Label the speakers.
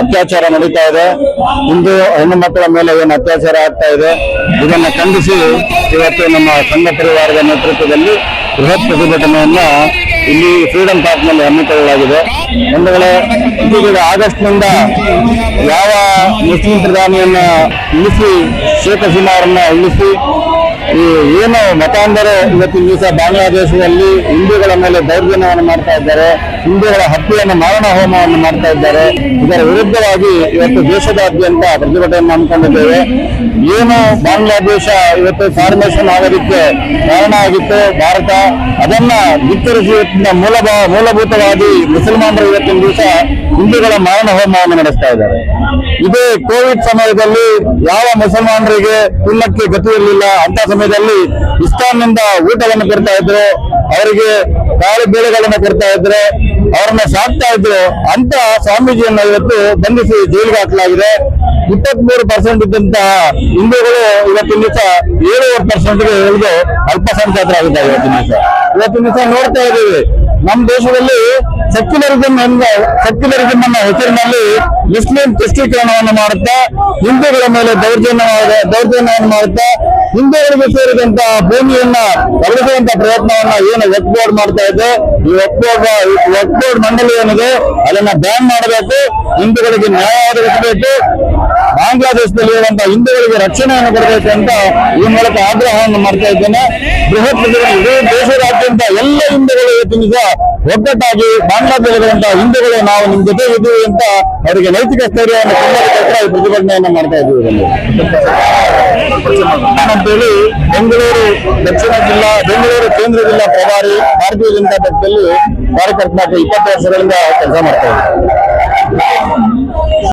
Speaker 1: ಅತ್ಯಾಚಾರ ನಡೀತಾ ಇದೆ. ಹಿಂದೂ ಹೆಣ್ಣು ಮಕ್ಕಳ ಮೇಲೆ ಏನು ಅತ್ಯಾಚಾರ ಆಗ್ತಾ ಇದೆ, ಇದನ್ನ ಖಂಡಿಸಿ ಇವತ್ತು ನಮ್ಮ ಸಂಘ ಪರಿವಾರದ ನೇತೃತ್ವದಲ್ಲಿ ಬೃಹತ್ ಪ್ರತಿಭಟನೆಯನ್ನ ಇಲ್ಲಿ ಫ್ರೀಡಂ ಪಾರ್ಕ್ನಲ್ಲಿ ಹಮ್ಮಿಕೊಳ್ಳಲಾಗಿದೆ. ಒಂದು ವೇಳೆ ಆಗಸ್ಟ್ನಿಂದ ಯಾವ ಮುಸ್ಲಿಂ ಪ್ರಧಾನಿಯನ್ನ ಇಳಿಸಿ, ಶೇಖ್ ಹಸೀನಾ ಅವರನ್ನ ಇಳಿಸಿ ಈ ಏನು ಮತಾಂಧರು ಇವತ್ತಿನ ದಿವಸ ಬಾಂಗ್ಲಾದೇಶದಲ್ಲಿ ಹಿಂದೂಗಳ ಮೇಲೆ ದೌರ್ಜನ್ಯವನ್ನು ಮಾಡ್ತಾ ಇದ್ದಾರೆ. ಹಿಂದೂಗಳ ಹತ್ಯೆಯನ್ನು ಮಾರಣ ಹೋಮವನ್ನು ಮಾಡ್ತಾ ಇದ್ದಾರೆ. ಇದರ ವಿರುದ್ಧವಾಗಿ ಇವತ್ತು ದೇಶದಾದ್ಯಂತ ಪ್ರತಿಭಟನೆಯನ್ನು ಹಮ್ಮಿಕೊಂಡಿದ್ದೇವೆ. ಏನು ಬಾಂಗ್ಲಾದೇಶ ಇವತ್ತು ಫಾರ್ಮೇಶನ್ ಆಗೋದಕ್ಕೆ ಕಾರಣ ಆಗಿತ್ತು, ಭಾರತ ಅದನ್ನ ಧಿಕ್ಕರಿಸಿ ಇವತ್ತಿನ ಮೂಲಭಾ ಮೂಲಭೂತವಾದಿ ಮುಸಲ್ಮಾನರು ಇವತ್ತಿನ ದಿವಸ ಹಿಂದೂಗಳ ಮರಣ ಹೋಮವನ್ನು ನಡೆಸ್ತಾ ಇದ್ದಾರೆ. ಇದೇ ಕೋವಿಡ್ ಸಮಯದಲ್ಲಿ ಯಾವ ಮುಸಲ್ಮಾನರಿಗೆ ತಿನ್ನಕ್ಕೆ ಗತಿ ಇರಲಿಲ್ಲ ಅಂತ ಸಮಯದಲ್ಲಿ ಇಸ್ಲಾಂನಿಂದ ಊಟವನ್ನು ಕೊಡ್ತಾ ಇದ್ರು, ಅವರಿಗೆ ಕಾಳು ಬೇಳೆಗಳನ್ನು ಕೊಡ್ತಾ ಇದ್ರು, ಅವರನ್ನ ಸಾಕ್ತಾ ಇದ್ರು ಅಂತ ಸ್ವಾಮೀಜಿಯನ್ನು ಇವತ್ತು ಬಂಧಿಸಿ ಜೈಲಿಗೆ ಹಾಕಲಾಗಿದೆ. ಇಪ್ಪತ್ಮೂರು ಪರ್ಸೆಂಟ್ ಇದ್ದಂತಹ ಹಿಂದೂಗಳು ಇವತ್ತಿನ ದಿವಸ ಏಳುವರೆ ಪರ್ಸೆಂಟ್ಗೆ ಇಳಿದು ಅಲ್ಪಸಂಖ್ಯಾತರಾಗಿದ್ದಾರೆ ಇವತ್ತಿನ ದಿವಸ. ಇವತ್ತಿನ ದಿವಸ ನೋಡ್ತಾ ಇದ್ದೀವಿ. ನಮ್ಮ ದೇಶದಲ್ಲಿ ಸೆಕ್ಯುಲರಿಸಂ ಎಂಬ ಸೆಕ್ಯುಲರಿಸಂ ಅನ್ನೋ ಹೆಸರಿನಲ್ಲಿ ಮುಸ್ಲಿಂ ತುಷ್ಟೀಕರಣವನ್ನು ಮಾಡುತ್ತಾ, ಹಿಂದೂಗಳ ಮೇಲೆ ದೌರ್ಜನ್ಯ ದೌರ್ಜನ್ಯವನ್ನು ಮಾಡುತ್ತಾ, ಹಿಂದೂಗಳಿಗೆ ಸೇರಿದಂತಹ ಭೂಮಿಯನ್ನ ಕಬಳಿಸುವಂತ ಪ್ರಯತ್ನವನ್ನ ಏನು ವೆಕ್ ಬೋರ್ಡ್ ಮಾಡ್ತಾ ಇದೆ? ಈ ವೆಕ್ ಬೋರ್ಡ್ ವೆಕ್ ಬೋರ್ಡ್ ಮಂಡಳಿ ಏನಿದೆ? ಅದನ್ನ ಬ್ಯಾನ್ ಮಾಡಬೇಕು, ಹಿಂದೂಗಳಿಗೆ ನ್ಯಾಯ ಒದಗಿಸಬೇಕು. ಬಾಂಗ್ಲಾದೇಶದಲ್ಲಿ ಇರುವಂತಹ ಹಿಂದೂಗಳಿಗೆ ರಕ್ಷಣೆಯನ್ನು ಕೊಡಬೇಕು ಅಂತ ಈ ಮೂಲಕ ಆಗ್ರಹವನ್ನು ಮಾಡ್ತಾ ಇದ್ದೇನೆ ಬೃಹತ್ ಇಡೀ ದೇಶದಾದ್ಯಂತ ಎಲ್ಲ ಹಿಂದೂಗಳು ಇವತ್ತಿನ ಒಗ್ಗಟ್ಟಾಗಿ ಬಾಂಗ್ಲಾದೇಶದಲ್ಲಿರುವಂತಹ ಹಿಂದೂಗಳು ನಾವು ನಿಮ್ ಜೊತೆ ಇದ್ದೀವಿ ಅಂತ ಅವರಿಗೆ ನೈತಿಕ ಸ್ಥೈರ್ಯವನ್ನು ತುಂಬಲಿಕ್ಕೋಸ್ಕರ ಈ ಪ್ರತಿಭಟನೆಯನ್ನ ಮಾಡ್ತಾ ಇದ್ದೀವಿ. ಅಂತೇಳಿ ಬೆಂಗಳೂರು ದಕ್ಷಿಣ ಜಿಲ್ಲಾ, ಬೆಂಗಳೂರು ಕೇಂದ್ರ ಜಿಲ್ಲಾ ಪ್ರಭಾರಿ ಭಾರತೀಯ ಜನತಾ ಪಕ್ಷದಲ್ಲಿ ಕಾರ್ಯಕರ್ತನಾಗಿ ಇಪ್ಪತ್ತು ವರ್ಷಗಳಿಂದ ಕೆಲಸ ಮಾಡ್ತಾ ಇದ್ದಾರೆ